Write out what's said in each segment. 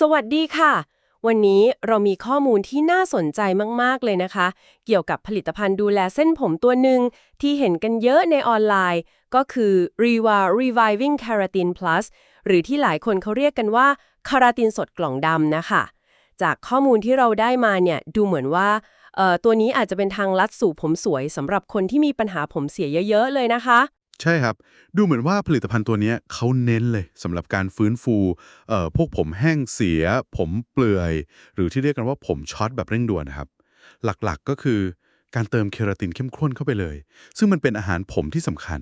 สวัสดีค่ะ วันนี้เรามีข้อมูลที่น่าสนใจมาก ๆ เลยนะคะ เกี่ยวกับผลิตภัณฑ์ดูแลเส้นผมตัวหนึ่งที่เห็นกันเยอะในออนไลน์ ก็คือ Riva Reviving Keratin Plus หรือที่หลายคนเขาเรียกกันว่าคาราตินสดกล่องดำนะคะ จากข้อมูลที่เราได้มาเนี่ยดูเหมือนว่าเอ่อตัวนี้อาจจะเป็นทางลัดสู่ผมสวยสำหรับคนที่มีปัญหาผมเสียเยอะ ๆ เลยนะคะ ใช่ครับ ดูเหมือนว่าผลิตภัณฑ์ตัวนี้เขาเน้นเลยสำหรับการฟื้นฟูเอ่อพวกผมแห้งเสีย ผมเปลือย หรือที่เรียกกันว่าผมช็อตแบบเร่งด่วนนะครับ หลักๆก็คือการเติมเคราตินเข้มข้นเข้าไปเลย ซึ่งมันเป็นอาหารผมที่สำคัญ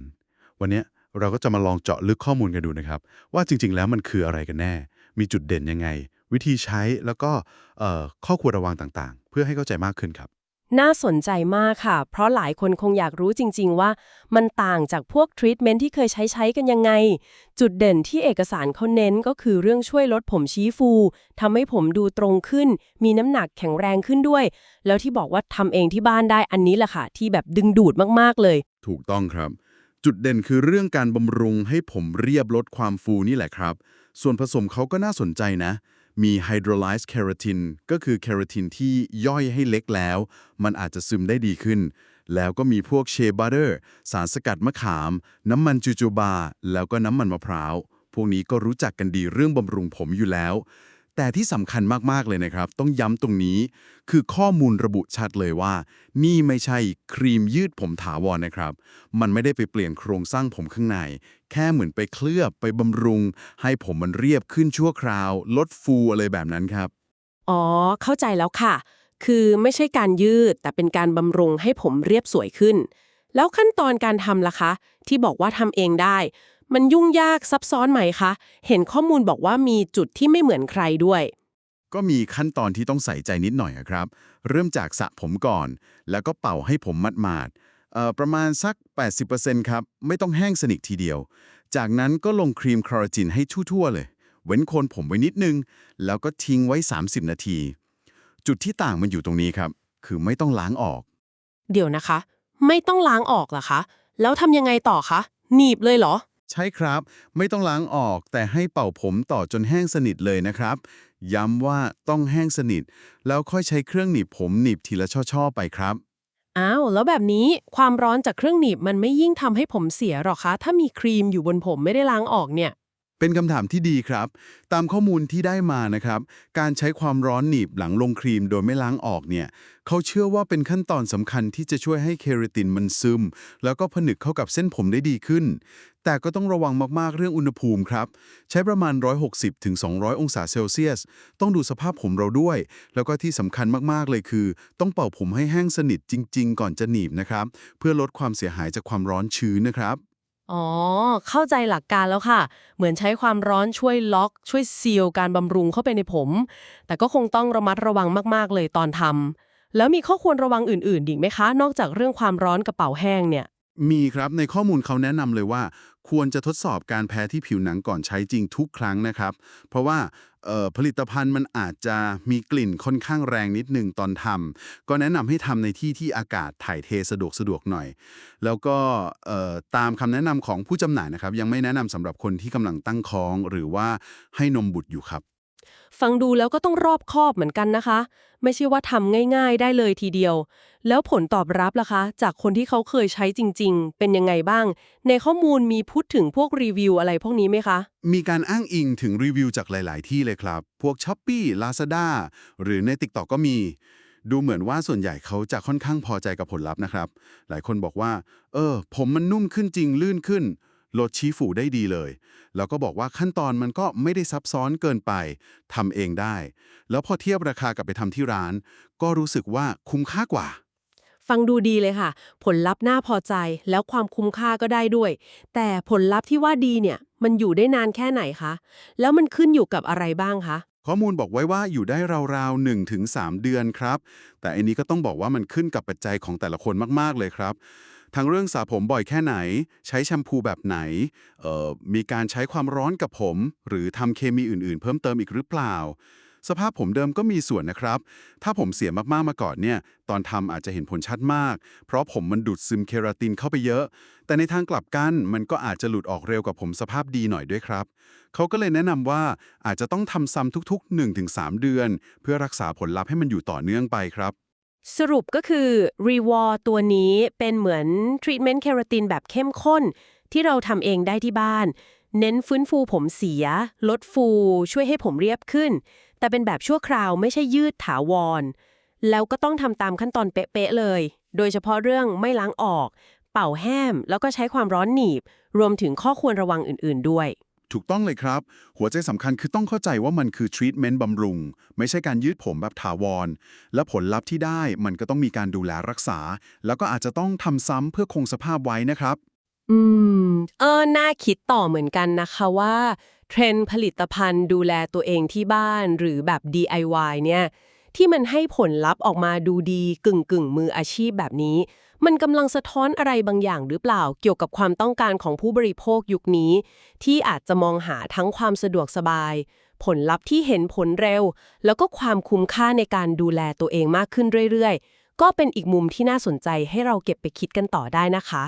วันนี้เราก็จะมาลองเจาะลึกข้อมูลกันดูนะครับ ว่าจริง ๆ แล้วมันคืออะไรกันแน่ มีจุดเด่นยังไง วิธีใช้แล้วก็เอ่อข้อควรระวังต่างๆ เพื่อให้เข้าใจมากขึ้นครับ น่าสนใจมากค่ะ เพราะหลายคนคงอยากรู้จริง ๆ ว่ามันต่างจากพวกทรีทเมนต์ที่เคยใช้ใช้กันยังไง จุดเด่นที่เอกสารเขาเน้นก็คือเรื่องช่วยลดผมชี้ฟูทำให้ผมดูตรงขึ้น มีน้ำหนักแข็งแรงขึ้นด้วย แล้วที่บอกว่าทำเองที่บ้านได้อันนี้แหละค่ะ ที่แบบดึงดูดมากๆเลย ถูกต้องครับ จุดเด่นคือเรื่องการบำรุงให้ผมเรียบลดความฟูนี่แหละครับ ส่วนผสมเขาก็น่าสนใจนะ มี hydrolyzed keratin ก็คือแคราตินที่ย่อยให้เล็กแล้ว มันอาจจะซึมได้ดีขึ้น แล้วก็มีพวกเชบัตเตอร์ สารสกัดมะขาม น้ำมันจูจูบา แล้วก็น้ำมันมะพร้าว พวกนี้ก็รู้จักกันดีเรื่องบำรุงผมอยู่แล้ว แต่ที่สำคัญมาก ๆ เลยนะครับ ต้องย้ำตรงนี้ คือข้อมูลระบุชัดเลยว่า นี่ไม่ใช่ครีมยืดผมถาวรนะครับ มันไม่ได้ไปเปลี่ยนโครงสร้างผมข้างใน แค่เหมือนไปเคลือบไปบำรุง ให้ผมมันเรียบขึ้นชั่วคราว ลดฟูอะไรแบบนั้นครับ อ๋อ เข้าใจแล้วค่ะ คือไม่ใช่การยืดแต่เป็นการบำรุงให้ผมเรียบสวยขึ้น แล้วขั้นตอนการทำล่ะคะ ที่บอกว่าทำเองได้ มันยุ่งยากซับซ้อนไหมคะ เห็นข้อมูลบอกว่ามีจุดที่ไม่เหมือนใครด้วย ก็มีขั้นตอนที่ต้องใส่ใจนิดหน่อยอะครับ เริ่มจากสระผมก่อน แล้วก็เป่าให้ผมมัดมาดๆเอ่อประมาณสัก 80%ครับ ไม่ต้องแห้งสนิททีเดียว จากนั้นก็ลงครีมคลอราจินให้ทั่วๆเลย เว้นโคนผมไว้นิดนึง แล้วก็ทิ้งไว้ 30 นาที จุดที่ต่างมันอยู่ตรงนี้ครับ คือไม่ต้องล้างออก เดี๋ยวนะคะ ไม่ต้องล้างออกเหรอคะ แล้วทำยังไงต่อคะ หนีบเลยเหรอ ใช่ครับ ไม่ต้องล้างออกแต่ให้เป่าผมต่อจนแห้งสนิทเลยนะครับ ย้ำว่าต้องแห้งสนิท แล้วค่อยใช้เครื่องหนีบผมหนีบทีละช่อๆไปครับ อ้าว แล้วแบบนี้ความร้อนจากเครื่องหนีบมันไม่ยิ่งทำให้ผมเสียหรอคะ ถ้ามีครีมอยู่บนผมไม่ได้ล้างออกเนี่ย เป็นคำถามที่ดีครับ ตามข้อมูลที่ได้มานะครับ การใช้ความร้อนหนีบหลังลงครีมโดยไม่ล้างออกเนี่ย เขาเชื่อว่าเป็นขั้นตอนสำคัญที่จะช่วยให้เคราตินมันซึม แล้วก็ผนึกเข้ากับเส้นผมได้ดีขึ้น แต่ก็ต้องระวังมากๆเรื่องอุณหภูมิครับ ใช้ประมาณ 160ถึง200 องศาเซลเซียส ต้องดูสภาพผมเราด้วย แล้วก็ที่สำคัญมากๆเลยคือ ต้องเป่าผมให้แห้งสนิทจริง ๆ ก่อนจะหนีบนะครับ เพื่อลดความเสียหายจากความร้อนชื้นนะครับ อ๋อ เข้าใจหลักการแล้วค่ะ เหมือนใช้ความร้อนช่วยล็อก ช่วยซีลการบำรุงเข้าไปในผม แต่ก็คงต้องระมัดระวังมากๆเลยตอนทำแล้วมีข้อควรระวังอื่นๆอีกไหมคะ นอกจากเรื่องความร้อนกระเป๋าแห้งเนี่ย มีครับในข้อมูลเขาแนะนำเลยว่า ควรจะทดสอบการแพ้ที่ผิวหนังก่อนใช้จริงทุกครั้งนะครับ เพราะว่าผลิตภัณฑ์มันอาจจะมีกลิ่นค่อนข้างแรงนิดหนึ่งตอนทำก็แนะนำให้ทำในที่ที่อากาศถ่ายเทสะดวกสะดวกหน่อย แล้วก็ตามคำแนะนำของผู้จำหน่ายนะครับ ยังไม่แนะนำสำหรับคนที่กำลังตั้งท้อง หรือว่าให้นมบุตรอยู่ครับ ฟังดูแล้วก็ต้องรอบคอบเหมือนกันนะคะ ไม่ใช่ว่าทำง่าย ๆ ได้เลยทีเดียว แล้วผลตอบรับล่ะคะ จากคนที่เขาเคยใช้จริง ๆ เป็นยังไงบ้าง ในข้อมูลมีพูดถึงพวกรีวิวอะไรพวกนี้ไหมคะ มีการอ้างอิงถึงรีวิวจากหลาย ๆ ที่เลยครับ พวก s h อ p e e Lazada หรือใน TikTok ก็มี ดูเหมือนว่าส่วนใหญ่เขาจะค่อนข้างพอใจกับผลลัพธ์นะครับ หลายคนบอกว่า เออ ผมมันนุ่มขึ้นจริงลื่นขึ้น ลดชี้ฝูได้ดีเลย แล้วก็บอกว่าขั้นตอนมันก็ไม่ได้ซับซ้อนเกินไปทำเองได้ แล้วพอเทียบราคากับไปทำที่ร้าน ก็รู้สึกว่าคุ้มค่ากว่า ฟังดูดีเลยค่ะ ผลลัพธ์น่าพอใจแล้วความคุ้มค่าก็ได้ด้วย แต่ผลลัพธ์ที่ว่าดีเนี่ย มันอยู่ได้นานแค่ไหนคะ แล้วมันขึ้นอยู่กับอะไรบ้างคะ ข้อมูลบอกไว้ว่าอยู่ได้ราวๆ1ถึง3เดือนครับ แต่อันนี้ก็ต้องบอกว่ามันขึ้นกับปัจจัยของแต่ละคนมากๆเลยครับ ทั้งเรื่องสระผมบ่อยแค่ไหน ใช้แชมพูแบบไหนเออมีการใช้ความร้อนกับผม หรือทำเคมีอื่นๆ เพิ่มเติมอีกหรือเปล่า สภาพผมเดิมก็มีส่วนนะครับ ถ้าผมเสียมากๆมาก่อนเนี่ย ตอนทำอาจจะเห็นผลชัดมาก เพราะผมมันดูดซึมเคราตินเข้าไปเยอะ แต่ในทางกลับกันมันก็อาจจะหลุดออกเร็วกว่าผมสภาพดีหน่อยด้วยครับ เขาก็เลยแนะนำว่าอาจจะต้องทำซ้ำทุก ๆ 1-3 เดือน เพื่อรักษาผลลัพธ์ให้มันอยู่ต่อเนื่องไปครับสรุปก็คือ r e w a r ตัวนี้เป็นเหมือนทรีทเมนต์เคราตินแบบเข้มข้น ที่เราทำเองได้ที่บ้าน เน้นฟื้นฟูผมเสีย ลดฟู ช่วยให้ผมเรียบขึ้น แต่เป็นแบบชั่วคราวไม่ใช่ยืดถาวร แล้วก็ต้องทำตามขั้นตอนเป๊ะๆเลย โดยเฉพาะเรื่องไม่ล้างออก เป่าแห้ม แล้วก็ใช้ความร้อนหนีบ รวมถึงข้อควรระวังอื่น ๆ ด้วย ถูกต้องเลยครับ หัวใจสำคัญคือต้องเข้าใจว่ามันคือทรีทเมนต์บำรุง ไม่ใช่การยืดผมแบบถาวร และผลลัพธ์ที่ได้มันก็ต้องมีการดูแลรักษา แล้วก็อาจจะต้องทำซ้ำเพื่อคงสภาพไว้นะครับ อืม เออ น่าคิดต่อเหมือนกันนะคะว่า เทรนด์ผลิตภัณฑ์ดูแลตัวเองที่บ้านหรือแบบ DIY เนี่ย ที่มันให้ผลลัพธ์ออกมาดูดีกึ่งกึ่งมืออาชีพแบบนี้ มันกำลังสะท้อนอะไรบางอย่างหรือเปล่าเกี่ยวกับความต้องการของผู้บริโภคยุคนี้ ที่อาจจะมองหาทั้งความสะดวกสบาย ผลลัพธ์ที่เห็นผลเร็ว แล้วก็ความคุ้มค่าในการดูแลตัวเองมากขึ้นเรื่อยๆ ก็เป็นอีกมุมที่น่าสนใจให้เราเก็บไปคิดกันต่อได้นะคะ